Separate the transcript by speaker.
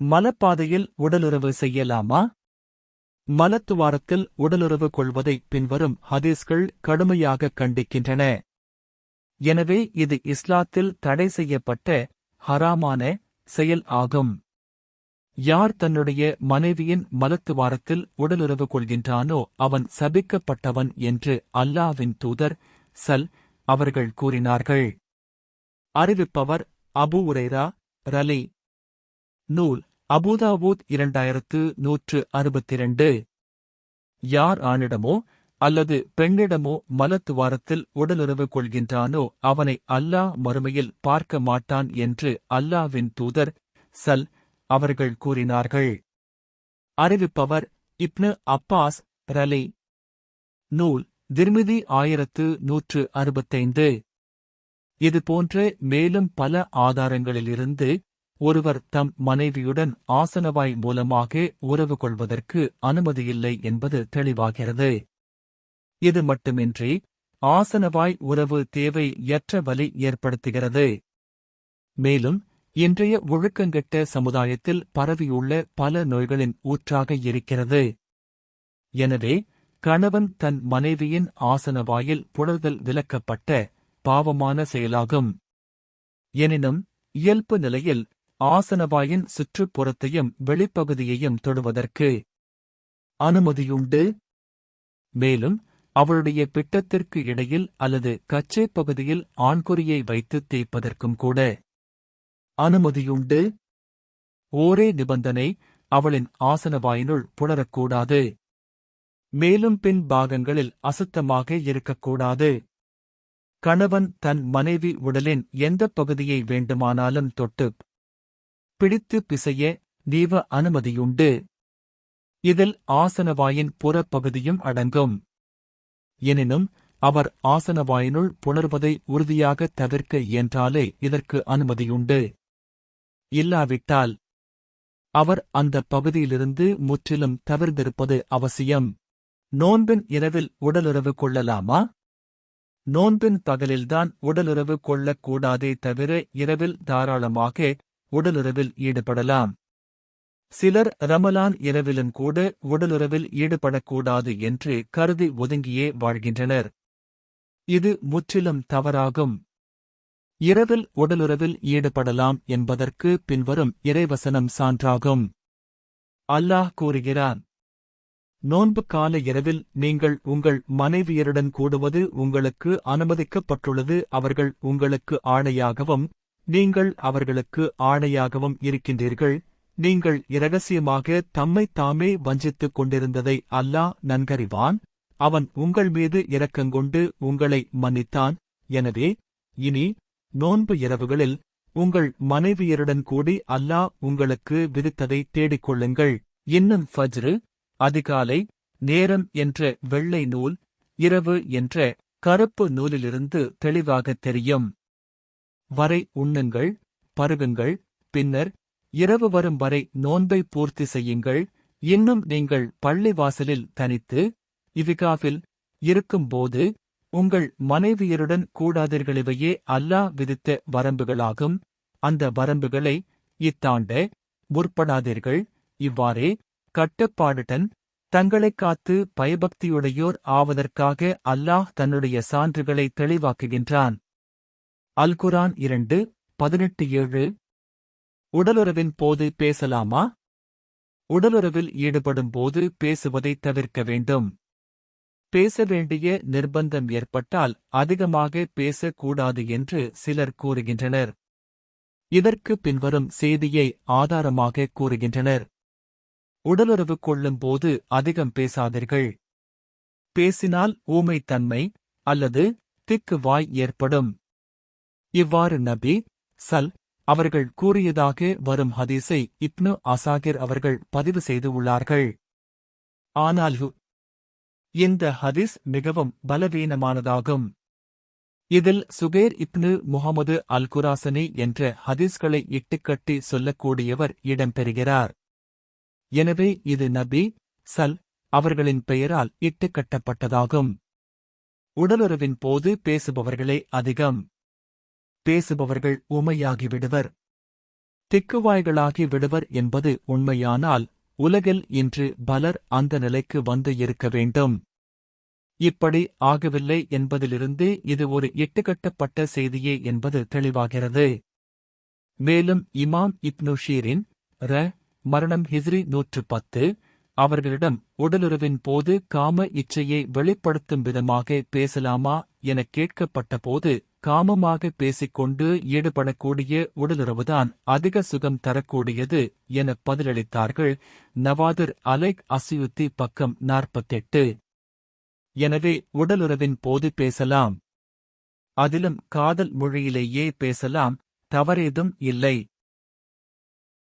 Speaker 1: மலப்பாதையில் உடலுறவு செய்யலாமா? மலத்துவாரத்தில் உடலுறவு கொள்வதை பின்வரும் ஹதீஸ்கள் கடுமையாக கண்டிக்கின்றன. எனவே இது இஸ்லாத்தில் தடை செய்யப்பட்ட ஹராமான செயல் ஆகும். யார் தன்னுடைய மனைவியின் மலத்துவாரத்தில் உடலுறவு கொள்கின்றானோ அவன் சபிக்கப்பட்டவன் என்று அல்லாவின் தூதர் சல் அவர்கள் கூறினார்கள். அறிவிப்பவர் அபு உரைரா ரலி. நூல் அபுதாவூத் இரண்டாயிரத்து நூற்று அறுபத்திரண்டு. யார் ஆணிடமோ அல்லது பெண்ணிடமோ மலத்துவாரத்தில் உடலுறவு கொள்கின்றானோ அவனை அல்லாஹ் மறுமையில் பார்க்க மாட்டான் என்று அல்லாவின் தூதர் சல் அவர்கள் கூறினார்கள். அறிவிப்பவர் இப்னு அப்பாஸ் ரலி. நூல் திர்மிதி ஆயிரத்து நூற்று அறுபத்தைந்து. இதுபோன்ற மேலும் பல ஆதாரங்களிலிருந்து ஒருவர் தம் மனைவியுடன் ஆசனவாய் மூலமாக உறவு கொள்வதற்கு அனுமதியில்லை என்பது தெளிவாகிறது. இது மட்டுமின்றி ஆசனவாய் உறவு தேவை எற்ற வலி ஏற்படுத்துகிறது. மேலும் இன்றைய ஒழுக்கங்கெட்ட சமுதாயத்தில் பரவியுள்ள பல நோய்களின் ஊற்றாக இருக்கிறது. எனவே கணவன் தன் மனைவியின் ஆசனவாயில் புணர்தல் விலக்கப்பட்ட பாவமான செயலாகும். எனினும் இயல்பு நிலையில் ஆசனவாயின் சுற்றுப்புறத்தையும் வெளிப்பகுதியையும் தொடுவதற்கு அனுமதியுண்டு. மேலும் அவளுடைய பிட்டத்திற்கு இடையில் அல்லது கச்சை பகுதியில் ஆண்குறியை வைத்து தேய்ப்பதற்கும் கூட அனுமதியுண்டு. ஓரே நிபந்தனை அவளின் ஆசனவாயினுள் புணரக்கூடாது மேலும் பின் பாகங்களில் அசுத்தமாக இருக்கக்கூடாது. கணவன் தன் மனைவி உடலின் எந்தப் பகுதியை வேண்டுமானாலும் தொட்டு பிடித்து பிசைய நீவ அனுமதியுண்டு. இதில் ஆசனவாயின் புறப்பகுதியும் அடங்கும். எனினும் அவர் ஆசனவாயினுள் புணர்வதை உறுதியாக தவிர்க்க இயன்றாலே இதற்கு அனுமதியுண்டு. இல்லாவிட்டால் அவர் அந்த பகுதியிலிருந்து முற்றிலும் தவிர்ந்திருப்பது அவசியம். நோன்பின் இரவில் உடலுறவு கொள்ளலாமா? நோன்பின் பகலில்தான் உடலுறவு கொள்ளக்கூடாதே தவிர இரவில் தாராளமாக உடலுறவில் ஈடுபடலாம். சிலர் ரமலான் இரவிலும் கூட உடலுறவில் ஈடுபடக்கூடாது என்று கருதி ஒதுங்கியே வாழ்கின்றனர். இது முற்றிலும் தவறாகும். இரவில் உடலுறவில் ஈடுபடலாம் என்பதற்கு பின்வரும் இறைவசனம் சான்றாகும். அல்லாஹ் கூறுகிறான் நோன்பு கால இரவில் நீங்கள் உங்கள் மனைவியருடன் கூடுவது உங்களுக்கு அனுமதிக்கப்பட்டுள்ளது அவர்கள் உங்களுக்கு ஆணையாகவும் நீங்கள் அவர்களுக்கு ஆணையாகவும் இருக்கின்றீர்கள். நீங்கள் இரகசியமாக தம்மை தாமே வஞ்சித்துக் கொண்டிருந்ததை அல்லாஹ் நன்கறிவான். அவன் உங்கள் மீது இரக்கங்கொண்டு உங்களை மன்னித்தான். எனவே இனி நோன்பு இரவுகளில் உங்கள் மனைவியருடன் கூடி அல்லாஹ் உங்களுக்கு விதித்ததை தேடிக் கொள்ளுங்கள் இன்னும் ஃபஜ்ரு அதிகாலை நேரம் என்ற வெள்ளை நூல் இரவு என்ற கருப்பு நூலிலிருந்து தெளிவாகத் தெரியும். வரை உண்ணுங்கள் பருகுங்கள் பின்னர் இரவு வரும் வரை நோன்பை பூர்த்தி செய்யுங்கள். இன்னும் நீங்கள் பள்ளிவாசலில் தனித்து இவிகாவில் இருக்கும்போது உங்கள் மனைவியருடன் கூடாதீர்களிவையே அல்லாஹ் விதித்த வரம்புகளாகும். அந்த வரம்புகளை இத்தாண்ட முற்படாதீர்கள். இவ்வாறே கட்டுப்பாடுடன் தங்களைக் காத்து பயபக்தியுடையோர் ஆவதற்காக அல்லாஹ் தன்னுடைய சான்றுகளை தெளிவாக்குகின்றான். அல்குரான் இரண்டு பதினெட்டு ஏழு. உடலுறவின் போது பேசலாமா? உடலுறவில் ஈடுபடும் போது பேசுவதை தவிர்க்க வேண்டும். பேச வேண்டிய நிர்பந்தம் ஏற்பட்டால் அதிகமாக பேசக்கூடாது என்று சிலர் கூறுகின்றனர். இதற்கு பின்வரும் செய்தியை ஆதாரமாக கூறுகின்றனர். உடலுறவு கொள்ளும் போது அதிகம் பேசாதீர்கள். பேசினால் ஊமைத்தன்மை அல்லது திக்கு வாய் ஏற்படும். இவ்வாறு நபி சல் அவர்கள் கூறியதாக வரும் ஹதீஸை இப்னு அசாகிர் அவர்கள் பதிவு செய்து உள்ளார்கள். ஆனால் இந்த ஹதீஸ் மிகவும் பலவீனமானதாகும். இதில் சுகேர் இப்னு முகமது அல் குராசனி என்ற ஹதீஸ்களை இட்டுக்கட்டி சொல்லக்கூடியவர் இடம்பெறுகிறார். எனவே இது நபி சல் அவர்களின் பெயரால் இட்டுக்கட்டப்பட்டதாகும் உடலுறவின் போது பேசுபவர்களே அதிகம். பேசுபவர்கள் உமையாகிவிடுவர். திக்குவாய்களாகி விடுவர் என்பது உண்மையானால் உலகில் இன்று பலர் அந்த நிலைக்கு வந்து இருக்க வேண்டும். இப்படி ஆகவில்லை என்பதிலிருந்து இது ஒரு இட்டுக்கட்டப்பட்ட செய்தியே என்பது தெளிவாகிறது. மேலும் இமாம் இப்னுஷீரின் ர மரணம் ஹிஸ்ரி நூற்று பத்து அவர்களிடம் உடலுறவின் போது காம இச்சையை வெளிப்படுத்தும் விதமாக பேசலாமா எனக் கேட்கப்பட்டபோது காமமாக பேசிக்கொண்டு ஈடுபடக்கூடிய உடலுறவுதான் அதிக சுகம் தரக்கூடியது என பதிலளித்தார்கள் நவாதிர் அலைக் அசியுத்தி பக்கம் நாற்பத்தெட்டு. எனவே உடலுறவின் போது பேசலாம். அதிலும் காதல் மொழியிலேயே பேசலாம் தவறேதும் இல்லை.